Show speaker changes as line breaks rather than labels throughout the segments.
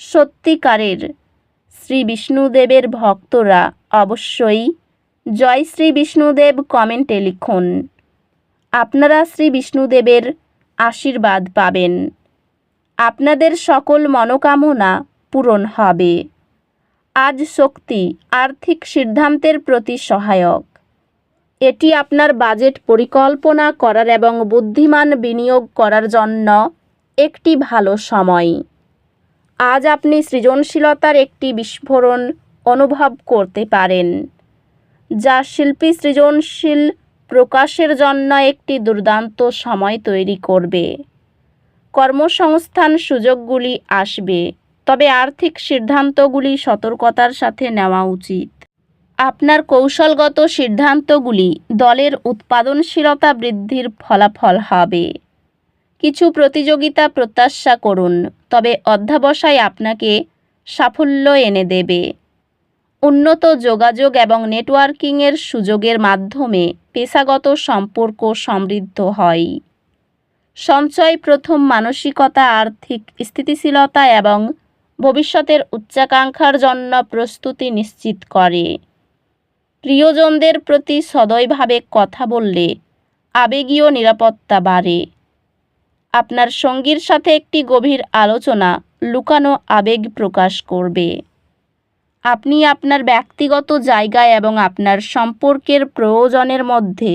সত্যিকারের শ্রী বিষ্ণুদেবের ভক্তরা অবশ্যই জয় শ্রী বিষ্ণুদেব কমেন্টে লিখুন। আপনারা শ্রী বিষ্ণুদেবের আশীর্বাদ পাবেন। আপনাদের সকল মনোকামনা পূরণ হবে। আজ শক্তি আর্থিক সিদ্ধান্তের প্রতি সহায়ক। এটি আপনার বাজেট পরিকল্পনা করার এবং বুদ্ধিমান বিনিয়োগ করার জন্য একটি ভালো সময়। আজ আপনি সৃজনশীলতার একটি বিস্ফোরণ অনুভব করতে পারেন, যা শিল্পী সৃজনশীল প্রকাশের জন্য একটি দুর্দান্ত সময় তৈরি করবে। কর্মসংস্থান সুযোগগুলি আসবে, তবে আর্থিক সিদ্ধান্তগুলি সতর্কতার সাথে নেওয়া উচিত। আপনার কৌশলগত সিদ্ধান্তগুলি দলের উৎপাদনশীলতা বৃদ্ধির ফলাফল হবে। কিছু প্রতিযোগিতা প্রত্যাশা করুন তবে অধ্যাবসায় আপনাকে সাফল্য এনে দেবে। উন্নত যোগাযোগ এবং নেটওয়ার্কিংয়ের সুযোগের মাধ্যমে পেশাগত সম্পর্ক সমৃদ্ধ হয়। সঞ্চয় প্রথম মানসিকতা, আর্থিক স্থিতিশীলতা এবং ভবিষ্যতের উচ্চাকাঙ্ক্ষার জন্য প্রস্তুতি নিশ্চিত করে। প্রিয়জনদের প্রতি সদয়ভাবে কথা বললে আবেগীয় নিরাপত্তা বাড়ে। আপনার সঙ্গীর সাথে একটি গভীর আলোচনা লুকানো আবেগ প্রকাশ করবে। আপনি আপনার ব্যক্তিগত জায়গায় এবং আপনার সম্পর্কের প্রয়োজনের মধ্যে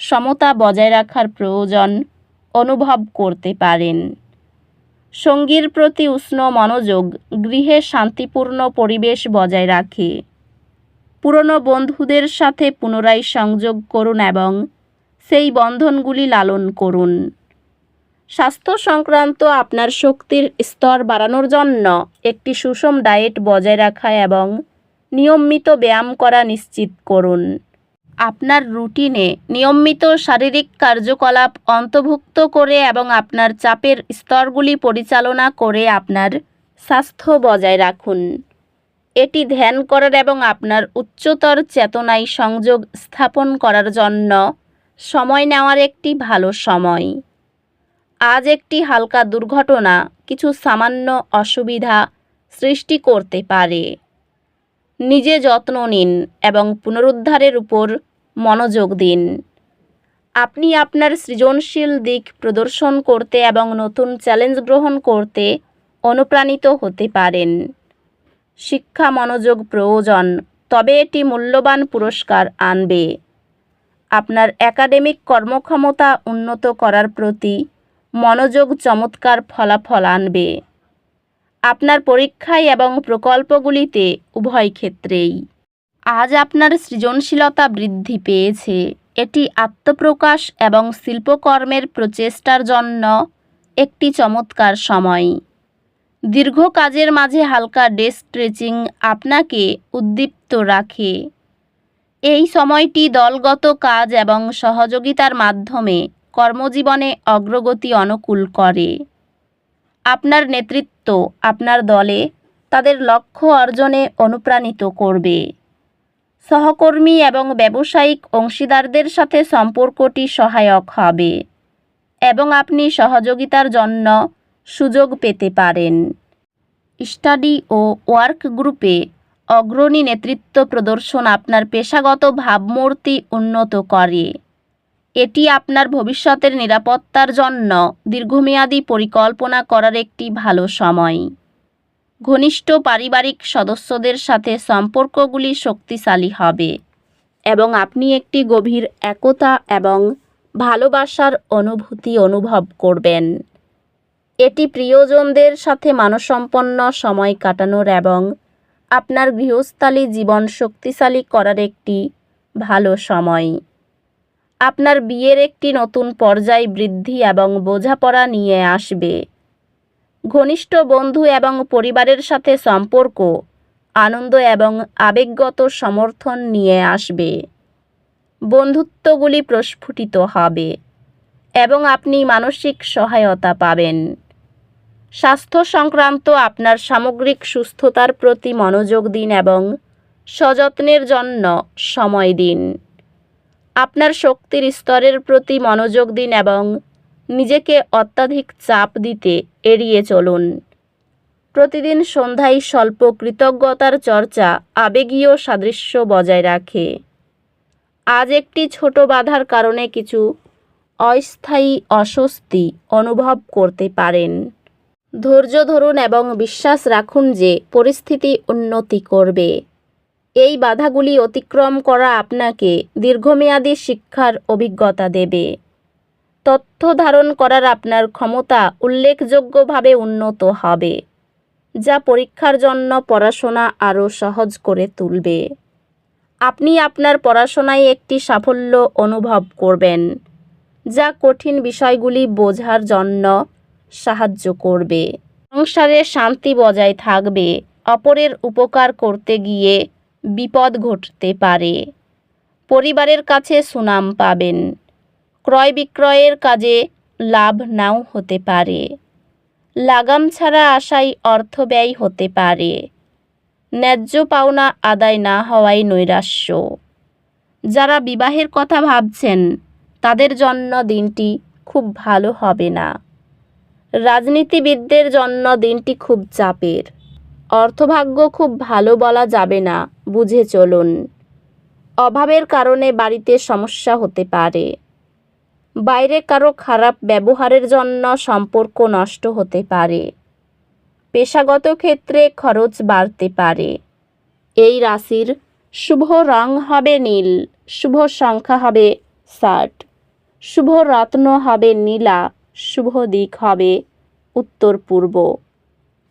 সমতা বজায় রাখার প্রয়োজন অনুভব করতে পারেন। সঙ্গীর প্রতি উষ্ণ মনোযোগ গৃহে শান্তিপূর্ণ পরিবেশ বজায় রাখে। পুরনো বন্ধুদের সাথে পুনরায় সংযোগ করুন এবং সেই বন্ধনগুলি লালন করুন। স্বাস্থ্য সংক্রান্ত আপনার শক্তির স্তর বাড়ানোর জন্য একটি সুষম ডায়েট বজায় রাখা এবং নিয়মিত ব্যায়াম করা নিশ্চিত করুন। আপনার রুটিনে নিয়মিত শারীরিক কার্যকলাপ অন্তর্ভুক্ত করে এবং আপনার চাপের স্তরগুলি পরিচালনা করে আপনার স্বাস্থ্য বজায় রাখুন। এটি ধ্যান করার এবং আপনার উচ্চতর চেতনায় সংযোগ স্থাপন করার জন্য সময় নেওয়ার একটি ভালো সময়। আজ একটি হালকা দুর্ঘটনা, কিছু সামান্য অসুবিধা সৃষ্টি করতে পারে। নিজে যত্ন নিন এবং পুনরুদ্ধারের উপর মনোযোগ দিন। আপনি আপনার সৃজনশীল দিক প্রদর্শন করতে এবং নতুন চ্যালেঞ্জ গ্রহণ করতে অনুপ্রাণিত হতে পারেন। শিক্ষা মনোযোগ প্রয়োজন, তবে এটি মূল্যবান পুরস্কার আনবে। আপনার একাডেমিক কর্মক্ষমতা উন্নত করার প্রতি মনোযোগ চমৎকার ফলাফল আনবে। আপনার পরীক্ষায় এবং প্রকল্পগুলিতে উভয় ক্ষেত্রেই। আজ আপনার সৃজনশীলতা বৃদ্ধি পেয়েছে। এটি আত্মপ্রকাশ এবং শিল্পকর্মের প্রচেষ্টার জন্য একটি চমৎকার সময়। দীর্ঘ কাজের মাঝে হালকা ডে স্ট্রেচিং আপনাকে উদ্দীপ্ত রাখে। এই সময়টি দলগত কাজ এবং সহযোগিতার মাধ্যমে কর্মজীবনে অগ্রগতি অনুকূল করে। আপনার নেতৃত্ব আপনার দলে তাদের লক্ষ্য অর্জনে অনুপ্রাণিত করবে। সহকর্মী এবং ব্যবসায়িক অংশীদারদের সাথে সম্পর্কটি সহায়ক হবে এবং আপনি সহযোগিতার জন্য সুযোগ পেতে পারেন। স্টাডি ও ওয়ার্ক গ্রুপে অগ্রণী নেতৃত্ব প্রদর্শন আপনার পেশাগত ভাবমূর্তি উন্নত করে। এটি আপনার ভবিষ্যতের নিরাপত্তার জন্য দীর্ঘমেয়াদী পরিকল্পনা করার একটি ভালো সময়। ঘনিষ্ঠ পারিবারিক সদস্যদের সাথে সম্পর্কগুলি শক্তিশালী হবে এবং আপনি একটি গভীর একতা এবং ভালোবাসার অনুভূতি অনুভব করবেন। এটি প্রিয়জনদের সাথে মানসম্পন্ন সময় কাটানোর এবং আপনার গৃহস্থালী জীবন শক্তিশালী করার একটি ভালো সময়। আপনার বিয়ের একটি নতুন পর্যায় বৃদ্ধি এবং বোঝাপড়া নিয়ে আসবে। ঘনিষ্ঠ বন্ধু এবং পরিবারের সাথে সম্পর্ক, আনন্দ এবং আবেগগত সমর্থন নিয়ে আসবে। বন্ধুত্বগুলি প্রস্ফুটিত হবে এবং আপনি মানসিক সহায়তা পাবেন। স্বাস্থ্য সংক্রান্ত আপনার সামগ্রিক সুস্থতার প্রতি মনোযোগ দিন এবং সযত্নের জন্য সময় দিন। আপনার শক্তির স্তরের প্রতি মনোযোগ দিন এবং নিজেকে অত্যাধিক চাপ দিতে এড়িয়ে চলুন। প্রতিদিন সন্ধ্যায় স্বল্প কৃতজ্ঞতার চর্চা আবেগীয় সাদৃশ্য বজায় রাখে। আজ একটি ছোট বাধার কারণে কিছু অস্থায়ী অস্বস্তি অনুভব করতে পারেন। ধৈর্য ধরুন এবং বিশ্বাস রাখুন যে পরিস্থিতি উন্নতি করবে। এই বাধাগুলি অতিক্রম করা আপনাকে দীর্ঘমেয়াদী শিক্ষার অভিজ্ঞতা দেবে। তথ্য ধারণ করার আপনার ক্ষমতা উল্লেখযোগ্যভাবে উন্নত হবে, যা পরীক্ষার জন্য পড়াশোনা আরও সহজ করে তুলবে। আপনি আপনার পড়াশোনায় একটি সাফল্য অনুভব করবেন, যা কঠিন বিষয়গুলি বোঝার জন্য সাহায্য করবে। সংসারে শান্তি বজায় থাকবে, অপরের উপকার করতে গিয়ে বিপদ ঘটতে পারে। পরিবারের কাছে সুনাম পাবেন। ক্রয় বিক্রয়ের কাজে লাভ নাও হতে পারে। লাগাম ছাড়া আশায় অর্থ ব্যয় হতে পারে। ন্যায্য পাওনা আদায় না হওয়ায় নৈরাশ্য। যারা বিবাহের কথা ভাবছেন, তাদের জন্য দিনটি খুব ভালো হবে না। রাজনীতিবিদদের জন্য দিনটি খুব চাপের। অর্থভাগ্য খুব ভালো বলা যাবে না, বুঝে চলুন। অভাবের কারণে বাড়িতে সমস্যা হতে পারে। বাইরে কারও খারাপ ব্যবহারের জন্য সম্পর্ক নষ্ট হতে পারে। পেশাগত ক্ষেত্রে খরচ বাড়তে পারে। এই রাশির শুভ রং হবে নীল, শুভ সংখ্যা হবে ষাট, শুভ রত্ন হবে নীলা, শুভ দিক হবে উত্তর পূর্ব